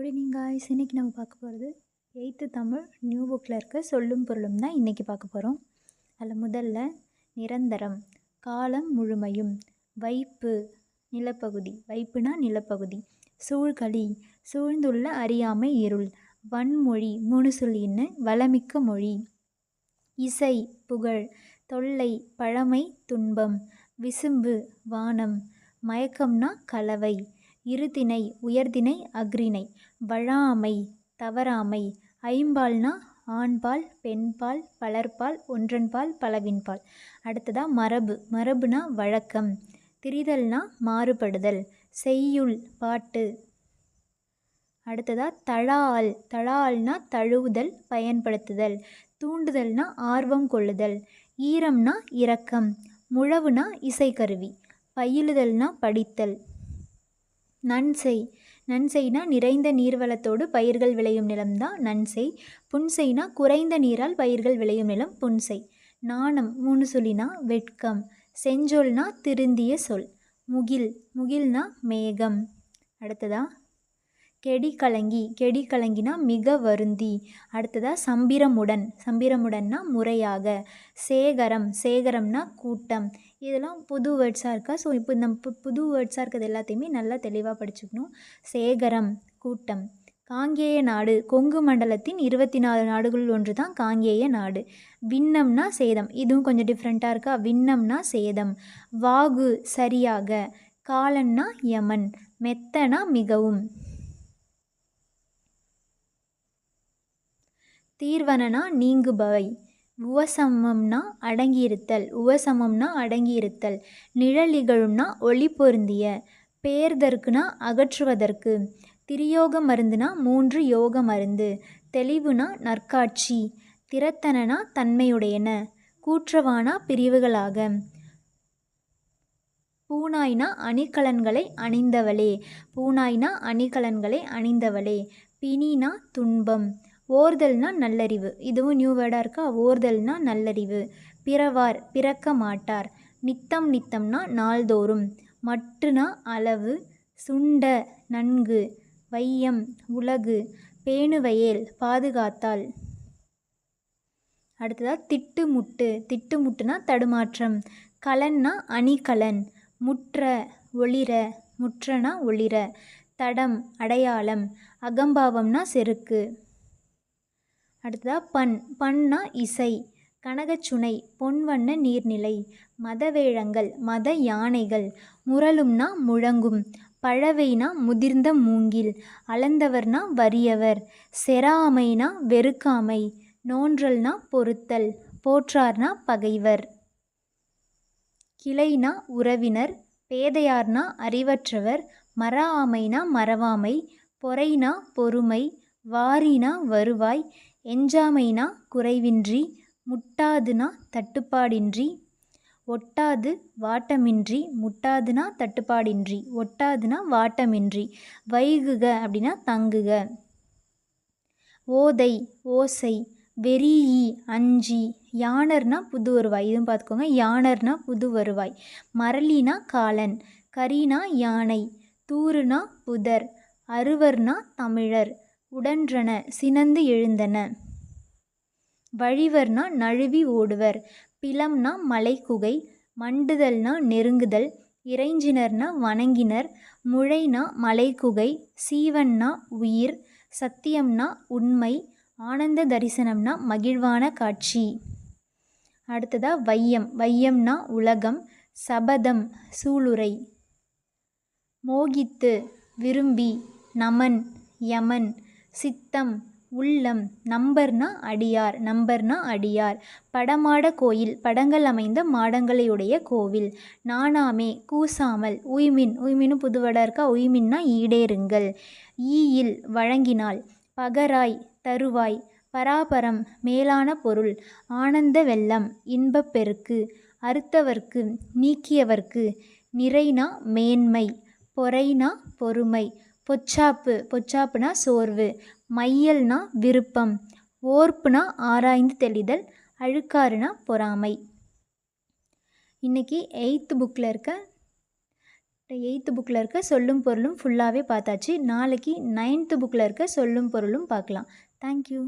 Good guys இன்றைக்கி நம்ம பார்க்க போகிறது எயித்து தமிழ் நியூ புக்கில் இருக்க சொல்லும் பொருளும் தான் இன்றைக்கி பார்க்க போகிறோம் அதில் முதல்ல நிரந்தரம் காலம் முழுமையும் வைப்பு நிலப்பகுதி வைப்புனா நிலப்பகுதி சூழ்களி சூழ்ந்துள்ள அறியாமை இருள் வன்மொழி மூணு சொல்லின்னு வளமிக்க மொழி இசை புகழ் தொல்லை பழமை துன்பம் விசும்பு வானம் மயக்கம்னா கலவை இருதிணை உயர்திணை அஃறிணை. வழாமை தவறாமை. ஐம்பால்னா ஆண்பால் பெண்பால் பலர்பால் ஒன்றன்பால் பலவின்பால். அடுத்ததா மரபு. மரபுனா வழக்கம். திரிதல்னா மாறுபடுதல். செய்யுள் பாட்டு. அடுத்ததா தழால். தழால்னா தழுவுதல் பயன்படுத்துதல். தூண்டுதல்னா ஆர்வம் கொள்ளுதல். ஈரம்னா இரக்கம். முழவுனா இசைக்கருவி. பயிலுதல்னா படித்தல். நன்செய். நன்செய்னா நிறைந்த நீர்வளத்தோடு பயிர்கள் விளையும் நிலம்தான் நன்செய். புன்செய்னா குறைந்த நீரால் பயிர்கள் விளையும் நிலம் புன்செய். நாணம் மூணு சொல்லினா வெட்கம். செஞ்சொல்னா திருந்திய சொல். முகில் முகில்னா மேகம். அடுத்ததா? கெடி கலங்கி கெடி கலங்கினா மிக வருந்தி. அடுத்ததாக சம்பிரமுடன். சம்பிரமுடன்னா முறையாக. சேகரம் சேகரம்னா கூட்டம். இதெல்லாம் புது வேர்ட்ஸாக இருக்கா? ஸோ இப்போ நம்ம பு புது வேர்ட்ஸாக இருக்கிறது எல்லாத்தையுமே நல்லா தெளிவாக படிச்சுக்கணும். சேகரம் கூட்டம். காங்கேய நாடு. கொங்கு மண்டலத்தின் இருபத்தி நாலு நாடுகளில் ஒன்று தான் காங்கேய நாடு. விண்ணம்னா சேதம். இதுவும் கொஞ்சம் டிஃப்ரெண்ட்டாக இருக்கா? விண்ணம்னா சேதம். வாகு சரியாக. காலன்னா யமன். மெத்தனா மிகவும். தீர்வனனா நீங்குபவை. உவசமம்னா அடங்கியிருத்தல். உவசமம்னா அடங்கியிருத்தல். நிழலிகழும்னா ஒளி பொருந்திய. பேர்தற்குனா அகற்றுவதற்கு. திரியோக மருந்துனா மூன்று யோக மருந்து. தெளிவுனா நற்காட்சி. திறத்தனனா தன்மையுடையன. கூற்றவானா பிரிவுகளாக. பூனாய்னா அணிகலன்களை அணிந்தவளே. பூனாய்னா அணிகலன்களை அணிந்தவளே. பிணினா துன்பம். ஓர்தல்னா நல்லறிவு. இதுவும் நியூ வேர்டாக இருக்கா? ஓர்தல்னா நல்லறிவு. பிறவார் பிறக்க மாட்டார். நித்தம் நித்தம்னா நாள்தோறும். மட்டுனா அளவு சுண்ட நன்கு. வையம் உலகு. பேணுவயேல் பாதுகாத்தால். அடுத்ததாக திட்டு முட்டு திட்டு முட்டுனா தடுமாற்றம். கலன்னா அணிகலன். முற்ற ஒளிர. முற்றனா ஒளிர. தடம் அடையாளம். அகம்பாவம்னா செருக்கு. அடுத்ததாக பண். பண்ணா இசை. கனகச்சுனை பொன்வண்ண நீர்நிலை. மதவேழங்கள் மத யானைகள். முரளும்னா முழங்கும். பழவைனா முதிர்ந்த மூங்கில். அளந்தவர்னா வறியவர். செராமைனா வெறுக்காமை. நோன்றல்னா பொருத்தல் போற்றார்னா பகைவர். கிளைனா உறவினர். பேதையார்னா அறிவற்றவர். மர ஆமைனா மறவாமை. பொறைனா பொறுமை. வாரினா வருவாய். எஞ்சாமைனா குறைவின்றி முட்டாதுனா தட்டுப்பாடின்றி ஒட்டாது வாட்டமின்றி முட்டாதுனா தட்டுப்பாடின்றி ஒட்டாதுனா வாட்டமின்றி வைகுக அப்படின்னா தங்குக. ஓதை ஓசை வெறியி அஞ்சி யானர்னா புது வருவாய். இதுவும் பார்த்துக்கோங்க. யானர்னா புது வருவாய். மரளினா காலன் கரினா யானை தூறுனா புதர் அறுவர்னா தமிழர். உடன்றன சினந்து எழுந்தன. வழிவர்னா நழுவி ஓடுவர் பிலம்னா மலைக்குகை மண்டுதல்னா நெருங்குதல் இறைஞ்சினர்னா வணங்கினர் முழைனா மலைக்குகை சீவன்னா உயிர் சத்தியம்னா உண்மை ஆனந்த தரிசனம்னா மகிழ்வான காட்சி. அடுத்ததா வையம் வையம்னா உலகம் சபதம் சூளுரை. மோகித்து விரும்பி நமன் யமன் சித்தம் உள்ளம் நம்பர்னா அடியார் நம்பர்னா அடியார். படமாட கோயில் படங்கள் அமைந்த மாடங்களையுடைய கோவில். நானாமே கூசாமல் உய்மின் உய்மின்னு புதுவடா இருக்கா? உய்மின்னா ஈடேறுங்கள். ஈயில் வழங்கினால் பகராய் தருவாய் பராபரம் மேலான பொருள் ஆனந்த வெள்ளம் இன்பப் பெருக்கு அறுத்தவர்க்கு நீக்கியவர்க்கு நிறைனா மேன்மை பொறைனா பொறுமை பொச்சாப்பு பொச்சாப்புனா சோர்வு. மையல்னா விருப்பம். ஓர்ப்புனா ஆராய்ந்து தெளிதல். அழுக்காறுனா பொறாமை. இன்றைக்கி எயித்து புக்கில் இருக்க எயித்து புக்கில் இருக்க சொல்லும் பொருளும் ஃபுல்லாகவே பார்த்தாச்சு. நாளைக்கு நைன்த்து புக்கில் இருக்க சொல்லும் பொருளும் பார்க்கலாம். தேங்க்யூ